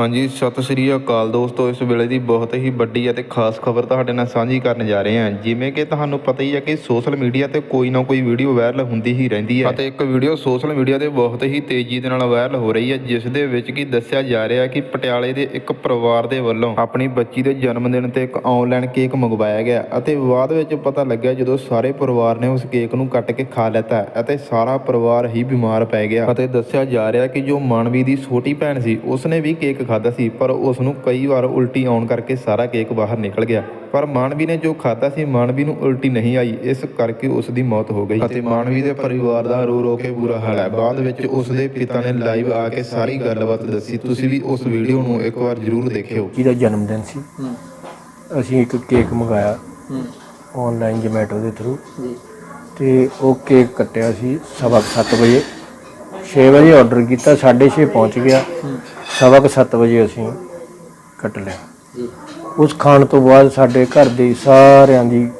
ਹਾਂਜੀ, ਸਤਿ ਸ੍ਰੀ ਅਕਾਲ ਦੋਸਤੋ। ਇਸ ਵੇਲੇ ਦੀ ਬਹੁਤ ਹੀ ਵੱਡੀ ਅਤੇ ਖਾਸ ਖਬਰ ਤੁਹਾਡੇ ਨਾਲ ਸਾਂਝੀ ਕਰਨ ਜਾ ਰਹੇ ਹਾਂ। ਜਿਵੇਂ ਕਿ ਤੁਹਾਨੂੰ ਪਤਾ ਹੀ ਹੈ ਕਿ ਸੋਸ਼ਲ ਮੀਡੀਆ ਤੇ ਕੋਈ ਨਾ ਕੋਈ ਵੀਡੀਓ ਵਾਇਰਲ ਹੁੰਦੀ ਹੀ ਰਹਿੰਦੀ ਹੈ। ਅਤੇ ਇੱਕ ਵੀਡੀਓ ਸੋਸ਼ਲ ਮੀਡੀਆ ਤੇ ਬਹੁਤ ਹੀ ਤੇਜ਼ੀ ਦੇ ਨਾਲ ਵਾਇਰਲ ਹੋ ਰਹੀ ਹੈ, ਜਿਸ ਦੇ ਵਿੱਚ ਕੀ ਦੱਸਿਆ ਜਾ ਰਿਹਾ ਕਿ ਪਟਿਆਲੇ ਦੇ ਇੱਕ ਪਰਿਵਾਰ ਦੇ ਵੱਲੋਂ ਆਪਣੀ ਬੱਚੀ ਦੇ ਜਨਮ ਦਿਨ ਤੇ ਇੱਕ ਆਨਲਾਈਨ ਕੇਕ ਮੰਗਵਾਇਆ ਗਿਆ ਅਤੇ ਬਾਅਦ ਵਿੱਚ ਪਤਾ ਲੱਗਿਆ ਜਦੋਂ ਸਾਰੇ ਪਰਿਵਾਰ ਨੇ ਉਸ ਕੇਕ ਨੂੰ ਕੱਟ ਕੇ ਖਾ ਲਿੱਤਾ ਅਤੇ ਸਾਰਾ ਪਰਿਵਾਰ ਹੀ ਬਿਮਾਰ ਪੈ ਗਿਆ। ਅਤੇ ਦੱਸਿਆ ਜਾ ਰਿਹਾ ਕਿ ਜੋ ਮਾਨਵੀ ਦੀ ਛੋਟੀ ਭੈਣ ਸੀ, ਉਸਨੇ ਵੀ ਕੇਕ ਖਾਧਾ ਸੀ ਪਰ ਉਸ ਨੂੰ ਕਈ ਵਾਰ ਉਲਟੀ ਆਉਣ ਕਰਕੇ ਸਾਰਾ ਕੇਕ ਬਾਹਰ ਨਿਕਲ ਗਿਆ। ਪਰ ਮਾਨਵੀ ਨੇ ਜੋ ਖਾਧਾ ਸੀ ਮਾਨਵੀ ਨੂੰ ਉਲਟੀ ਨਹੀਂ ਆਈ। ਇਸ ਕਰਕੇ ਉਸ ਦੀ ਮੌਤ ਹੋ ਗਈ। ਅਤੇ ਮਾਨਵੀ ਦੇ ਪਰਿਵਾਰ ਦਾ ਰੋ ਰੋ ਕੇ ਬੁਰਾ ਹਾਲ ਹੈ। ਬਾਅਦ ਵਿੱਚ ਉਸ ਦੇ ਪਿਤਾ ਨੇ ਲਾਈਵ ਆ ਕੇ ਸਾਰੀ ਗੱਲਬਾਤ ਦੱਸੀ। ਤੁਸੀਂ ਵੀ ਉਸ ਵੀਡੀਓ ਨੂੰ ਇੱਕ ਵਾਰ ਜ਼ਰੂਰ ਦੇਖਿਓ। ਜਿਹਦਾ ਜਨਮ ਦਿਨ ਸੀ। ਅਸੀਂ ਇੱਕ ਕੇਕ ਮੰਗਾਇਆ। ਆਨਲਾਈਨ ਜੋਮੈਟੋ ਦੇ ਥਰੂ। ਤੇ ਉਹ ਕੇਕ ਕੱਟਿਆ ਸੀ ਸਵਾ ਕੁ ਸੱਤ ਵਜੇ। 6 ਵਜੇ ਆਰਡਰ ਕੀਤਾ 6:30 ਪਹੁੰਚ ਗਿਆ। ਸਵਾ ਕੁ ਸੱਤ ਵਜੇ ਅਸੀਂ ਕੱਟ ਲਿਆ। ਉਸ ਖਾਣ ਤੋਂ ਬਾਅਦ ਸਾਡੇ ਘਰ ਦੇ ਸਾਰਿਆਂ ਦੀ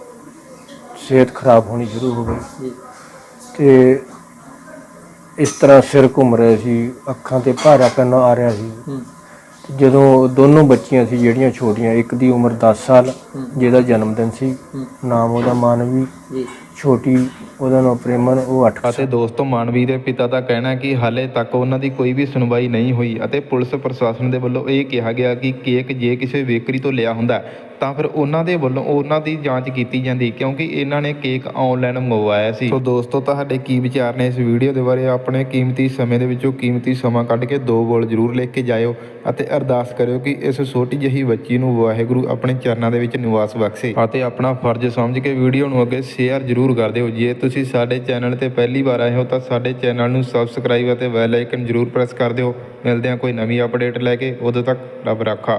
ਸਿਹਤ ਖਰਾਬ ਹੋਣੀ ਸ਼ੁਰੂ ਹੋ ਗਈ। ਤੇ ਇਸ ਤਰ੍ਹਾਂ ਸਿਰ ਘੁੰਮ ਰਿਹਾ ਸੀ, ਅੱਖਾਂ ਤੇ ਭਾਰਾ ਪੈਣ ਆ ਰਿਹਾ ਸੀ। ਜਦੋਂ ਦੋਨੋਂ ਬੱਚੀਆਂ ਸੀ, ਜਿਹੜੀਆਂ ਛੋਟੀਆਂ, ਇੱਕ ਦੀ ਉਮਰ 10 ਸਾਲ, ਜਿਹਦਾ ਜਨਮ ਦਿਨ ਸੀ, ਨਾਮ ਉਹਦਾ ਮਾਨਵੀ। ਛੋਟੀ ਉਹਦਾ ਨਾਮ ਪ੍ਰੇਮਨ ਉਹ 8 ਅਤੇ ਦੋਸਤੋ ਮਾਨਵੀ ਦੇ ਪਿਤਾ ਦਾ ਕਹਿਣਾ ਕਿ ਹਾਲੇ ਤੱਕ ਉਹਨਾਂ ਦੀ ਕੋਈ ਵੀ ਸੁਣਵਾਈ ਨਹੀਂ ਹੋਈ ਅਤੇ ਪੁਲਿਸ ਪ੍ਰਸ਼ਾਸਨ ਦੇ ਵੱਲੋਂ ਇਹ ਕਿਹਾ ਗਿਆ ਕਿ ਕੇਕ ਜੇ ਕਿਸੇ ਬੇਕਰੀ ਤੋਂ ਲਿਆ ਹੁੰਦਾ ਤਾਂ ਫਿਰ ਉਹਨਾਂ ਦੇ ਵੱਲੋਂ ਉਹਨਾਂ ਦੀ ਜਾਂਚ ਕੀਤੀ ਜਾਂਦੀ ਕਿਉਂਕਿ ਇਹਨਾਂ ਨੇ ਕੇਕ ਆਨਲਾਈਨ ਮੰਗਵਾਇਆ ਸੀ। ਸੋ ਦੋਸਤੋ ਤੁਹਾਡੇ ਕੀ ਵਿਚਾਰ ਨੇ ਇਸ ਵੀਡੀਓ ਦੇ ਬਾਰੇ? ਆਪਣੇ ਕੀਮਤੀ ਸਮੇਂ ਦੇ ਵਿੱਚੋਂ ਕੀਮਤੀ ਸਮਾਂ ਕੱਢ ਕੇ ਦੋ ਬੋਲ ਜ਼ਰੂਰ ਲਿਖ ਕੇ ਜਾਇਓ ਅਤੇ ਅਰਦਾਸ ਕਰਿਓ ਕਿ ਇਸ ਛੋਟੀ ਜਿਹੀ ਬੱਚੀ ਨੂੰ ਵਾਹਿਗੁਰੂ ਆਪਣੇ ਚਰਨਾਂ ਦੇ ਵਿੱਚ ਨਿਵਾਸ ਬਖਸ਼ੇ ਅਤੇ ਆਪਣਾ ਫਰਜ਼ ਸਮਝ ਕੇ ਵੀਡੀਓ ਨੂੰ ਅੱਗੇ ਸ਼ੇਅਰ ਜ਼ਰੂਰ ਕਰ ਦਿਓ। ਜੇ ਤੁਸੀਂ ਸਾਡੇ ਚੈਨਲ ਤੇ ਪਹਿਲੀ ਵਾਰ ਆਏ ਹੋ ਤਾਂ ਸਾਡੇ ਚੈਨਲ ਨੂੰ ਸਬਸਕ੍ਰਾਈਬ ਅਤੇ ਬੈਲ ਆਈਕਨ ਜ਼ਰੂਰ ਪ੍ਰੈਸ ਕਰ ਦਿਓ। ਮਿਲਦੇ ਹਾਂ ਕੋਈ ਨਵੀਂ ਅਪਡੇਟ ਲੈ ਕੇ। ਉਦੋਂ ਤੱਕ ਰੱਬ ਰਾਖਾ।